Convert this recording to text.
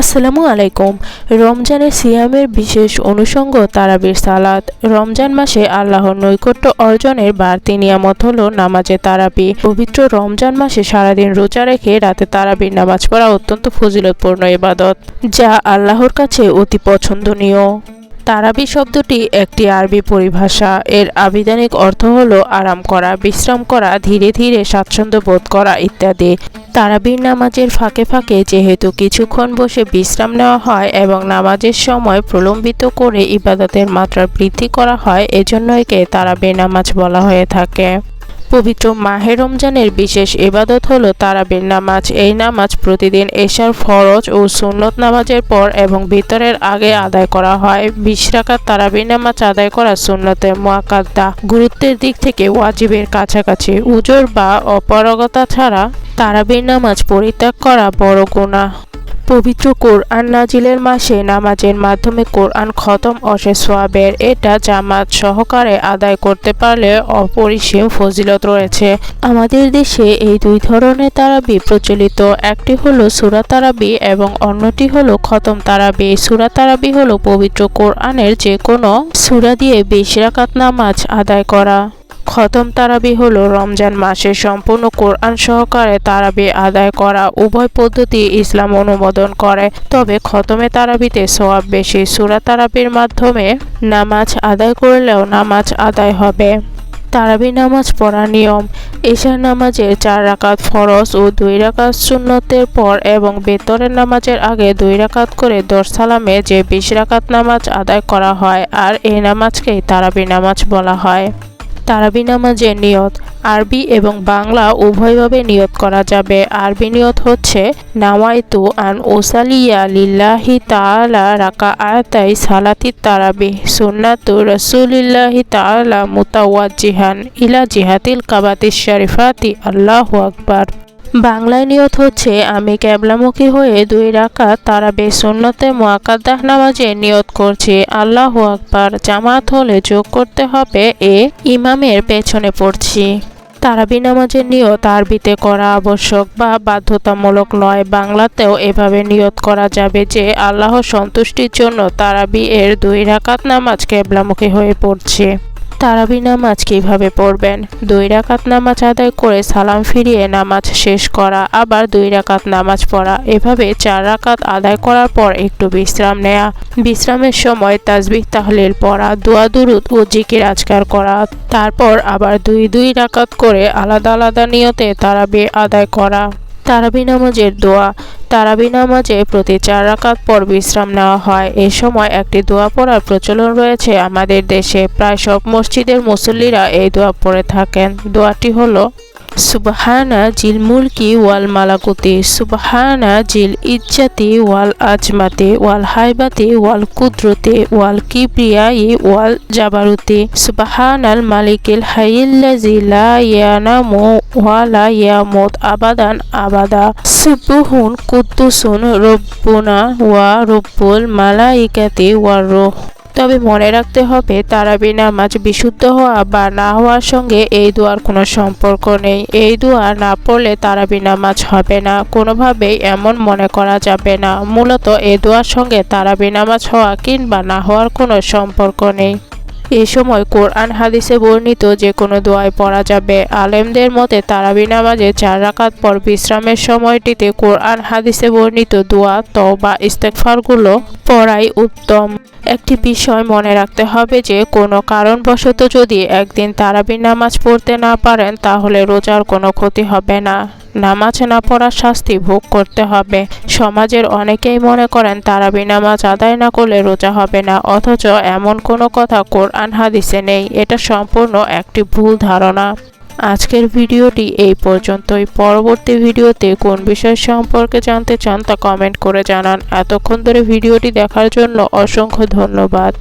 আসসালামু আলাইকুম। রমজানের সিয়ামের বিশেষ অনুষঙ্গ তারাবির সালাত। রমজান মাসে আল্লাহর নৈকট্য অর্জনের বাড়তি নিয়ামত হল নামাজে তারাবি। পবিত্র রমজান মাসে সারাদিন রোজা রেখে রাতে তারাবির নামাজ পড়া অত্যন্ত ফজিলতপূর্ণ ইবাদত, যা আল্লাহর কাছে অতি পছন্দনীয়। তারাবি শব্দটি একটি আরবি পরিভাষা। এর আবিধানিক অর্থ হলো আরাম করা, বিশ্রাম করা, ধীরে ধীরে স্বাচ্ছন্দ্য বোধ করা ইত্যাদি। তারাবির নামাজের ফাঁকে ফাঁকে যেহেতু কিছুক্ষণ বসে বিশ্রাম নেওয়া হয় এবং নামাজের সময় প্রলম্বিত করে ইবাদতের মাত্রা বৃদ্ধি করা হয়, এজন্য একে তারাবির নামাজ বলা হয়ে থাকে। পবিত্র মাহে রমজানের বিশেষ ইবাদত হলো তারাবির নামাজ। এই নামাজ প্রতিদিন এশার ফরজ ও সুন্নত নামাজের পর এবং ভিতরের আগে আদায় করা হয়। বিশ তারাবির নামাজ আদায় করা সুন্নতে মোয়াক্কাদ্দা গুরুত্বের দিক থেকে ওয়াজিবের কাছাকাছি। উজোর বা অপারগতা ছাড়া তারাবির নামাজ পরিত্যাগ করা বড় গুনাহ। পবিত্র কোরআন নাজিলের মাসে নামাজের মাধ্যমে কোরআন খতম অসে সোয়াবের এটা জামাত সহকারে আদায় করতে পারলে অপরিসীম ফজিলত রয়েছে। আমাদের দেশে এই দুই ধরনের তারাবি প্রচলিত। একটি হলো সুরা তারাবি এবং অন্যটি হলো খতম তারাবি। সুরা তারাবি হলো পবিত্র কোরআনের যে কোনো সুরা দিয়ে বিশ রাকাত নামাজ আদায় করা। খতম তারাবি হলো রমজান মাসে সম্পূর্ণ কোরআন সহকারে তারাবি আদায় করা। উভয় পদ্ধতি ইসলাম অনুমোদন করে। তবে খতমে তারাবিতে সোয়াব বেশি। সুরা তারাবির মাধ্যমে নামাজ আদায় করলেও নামাজ আদায় হবে। তারাবি নামাজ পড়া নিয়ম। এশার নামাজের চার রাকাত ফরজ ও দুই রাকাত সুন্নতের পর এবং বেতরের নামাজের আগে দুই রাকাত করে দশ সালামে যে বিশ রাকাত নামাজ আদায় করা হয়, আর এই নামাজকেই তারাবি নামাজ বলা হয়। তারাবি নামাজের নিয়ত। আরবি এবং বাংলা উভয়ভাবে নিয়ত করা যাবে। আরবি নিয়ত হচ্ছে, নাওয়াইতু আন ওসালিয়া লিল্লাহি তালা রাকা আয়তাই সালাতি তারাবি, সুন্নাতু রসুলিল্লাহি তাআলা মুতাওয়াজিহান ইলা জিহাতিল কাবাতি শরিফাতি। আল্লাহ আকবার। বাংলায় নিয়ত হচ্ছে আমি ক্যাবলামুখী হয়ে দুই রাকাত তারাবে সুন্নতে মোয়াক্কাদ্দাহ নামাজে নিয়ত করছি। আল্লাহ আকবার। জামাত হলে যোগ করতে হবে এ ইমামের পেছনে পড়ছি। তারাবি নামাজের নিয়ত আরবিতে করা আবশ্যক বা বাধ্যতামূলক নয়। বাংলাতেও এভাবে নিয়ত করা যাবে যে আল্লাহ সন্তুষ্টির জন্য তারাবি এর দুই রাকাত নামাজ কেবলামুখী হয়ে পড়ছে। তারাবি নামাজ কীভাবে পড়বেন। দুই রাকাত নামাজ আদায় করে সালাম ফিরিয়ে নামাজ শেষ করা, আবার দুই রাকাত নামাজ পড়া। এভাবে চার রাকাত আদায় করার পর একটু বিশ্রাম নেয়া। বিশ্রামের সময় তাজবিহ তাহলিল পড়া, দোয়া, দুরুদ ও জিকির আজকার করা। তারপর আবার দুই দুই রাকাত করে আলাদা আলাদা নিয়তে তারাবি আদায় করা। তারাবি নামাজের দোয়া। তারাবি নামাজে প্রতি চার রাকাত পর বিশ্রাম নেওয়া হয়। এ সময় একটি দোয়া পড়ার প্রচলন রয়েছে আমাদের দেশে। প্রায় সব মসজিদের মুসল্লিরা এই দোয়া পড়ে থাকেন। দোয়াটি হলো সুবহানা জিল মুলকি ওয়াল মালাকুতি, সুবহানা জিল ইজ্জাতি ওয়াল আজমাতি, ওয়াল হাইবাতি, ওয়াল কুদরতি, ওয়াল কিবরিয়াই, ওয়াল জাবারুতি, সুবহানাল মালিকিল হাইল্লাজি লা ইয়ানামু ওয়ালা ইয়ামুত আবাদান আবাদা। সুবহুন কুদ্দুসুন রব্বুনা ওয়া রব্বুল মালাইকাতি ওয়া রূহ। তবে মনে রাখতে হবে, তারাবি নামাজ বিশুদ্ধ হওয়া বা না হওয়ার সঙ্গে এই দোয়ার কোনো সম্পর্ক নেই। এই দোয়া না পড়লে তারাবি নামাজ হবে না। কোনোভাবেই এমন মনে করা যাবে না। মূলত এই দোয়ার সঙ্গে তারাবি নামাজ হওয়া কিংবা না হওয়ার কোনো সম্পর্ক নেই। এ সময় কোরআন হাদিসে বর্ণিত যে কোনো দোয়ায় পড়া যাবে। আলেমদের মতে তারাবি নামাজে চার রাকাত পর বিশ্রামের সময়টিতে কোরআন হাদিসে বর্ণিত দোয়া, তওবা ইস্তেকফারগুলো পড়াই উত্তম। একটি বিষয় মনে রাখতে হবে যে, কোনো কারণবশত যদি একদিন তারাবি নামাজ পড়তে না পারেন, তাহলে রোজার কোনো ক্ষতি হবে না। নামাজ না পড়ার শাস্তি ভোগ করতে হবে। সমাজের অনেকেই মনে করেন তারাবি নামাজ আদায় না করলে রোজা হবে না, অথচ এমন কোনো কথা কোরআন হাদিসে নেই। এটা সম্পূর্ণ একটি ভুল ধারণা। আজকের ভিডিওটি এই পর্যন্তই। পরবর্তী ভিডিওতে কোন বিষয় সম্পর্কে জানতে চান তা কমেন্ট করে জানান। এতক্ষণ ধরে ভিডিওটি দেখার জন্য অসংখ্য ধন্যবাদ।